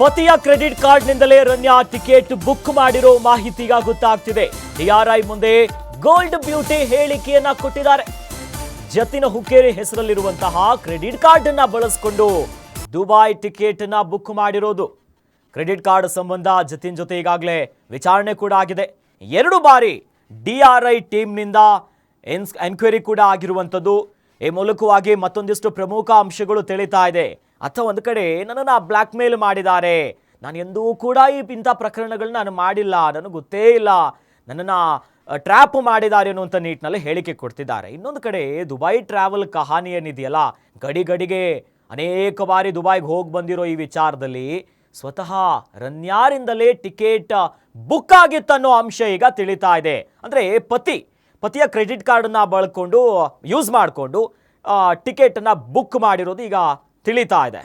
ಪತಿಯ ಕ್ರೆಡಿಟ್ ಕಾರ್ಡ್ನಿಂದಲೇ Ranya ticket book ಮಾಡಿರೋ ಮಾಹಿತಿ ಈಗ ಗೊತ್ತಾಗ್ತಿದೆ ಡಿಆರ್ಐ ಮುಂದೆ ಗೋಲ್ಡ್ ಬ್ಯೂಟಿ ಹೇಳಿಕೆಯನ್ನ ಕೊಟ್ಟಿದ್ದಾರೆ. ಜತಿನ ಹುಕ್ಕೇರಿ ಹೆಸರಲ್ಲಿರುವಂತಹ ಕ್ರೆಡಿಟ್ ಕಾರ್ಡ್ ಅನ್ನ ಬಳಸಿಕೊಂಡು ದುಬೈ ಟಿಕೆಟ್ನ ಬುಕ್ ಮಾಡಿರೋದು. ಕ್ರೆಡಿಟ್ ಕಾರ್ಡ್ ಸಂಬಂಧ ಜತಿನ್ ಜೊತೆ ಈಗಾಗಲೇ ವಿಚಾರಣೆ ಕೂಡ ಆಗಿದೆ. ಎರಡು ಬಾರಿ ಡಿಆರ್ಐ ಟೀಮ್ನಿಂದ ಎನ್ಸ್, ಎನ್ಕ್ವೈರಿ ಕೂಡ ಆಗಿರುವಂಥದ್ದು. ಈ ಮೂಲಕವಾಗಿ ಮತ್ತೊಂದಿಷ್ಟು ಪ್ರಮುಖ ಅಂಶಗಳು ತಿಳಿತಾ ಇದೆ. ಅಥವಾ ಒಂದು ಕಡೆ ನನ್ನನ್ನು ಬ್ಲ್ಯಾಕ್ ಮೇಲ್ ಮಾಡಿದ್ದಾರೆ. ನಾನು ಎಂದೂ ಕೂಡ ಈ ಇಂಥ ಪ್ರಕರಣಗಳನ್ನ ನಾನು ಮಾಡಿಲ್ಲ. ನನಗೆ ಗೊತ್ತೇ ಇಲ್ಲ. ನನ್ನನ್ನು ಟ್ರ್ಯಾಪ್ ಮಾಡಿದ್ದಾರೆ ಅನ್ನುವಂಥ ನಿಟ್ಟಿನಲ್ಲಿ ಹೇಳಿಕೆ ಕೊಡ್ತಿದ್ದಾರೆ. ಇನ್ನೊಂದು ಕಡೆ ದುಬೈ ಟ್ರಾವೆಲ್ ಕಹಾನಿ ಏನಿದೆಯಲ್ಲ ಗಡಿ ಗಡಿಗೆ ಅನೇಕ ಬಾರಿ ದುಬೈಗೆ ಹೋಗಿ ಬಂದಿರೋ ಈ ವಿಚಾರದಲ್ಲಿ ಸ್ವತಃ ರನ್ಯಾರಿಂದಲೇ ಟಿಕೆಟ್ ಬುಕ್ ಆಗಿತ್ತನ್ನೋ ಅಂಶ ಈಗ ತಿಳಿತಾ ಇದೆ. ಅಂದರೆ ಪತಿ, ಪತಿಯ ಕ್ರೆಡಿಟ್ ಕಾರ್ಡನ್ನು ಬಳಕೊಂಡು, ಯೂಸ್ ಮಾಡಿಕೊಂಡು ಟಿಕೆಟನ್ನು ಬುಕ್ ಮಾಡಿರೋದು ಈಗ ತಿಳಿತಾ ಇದೆ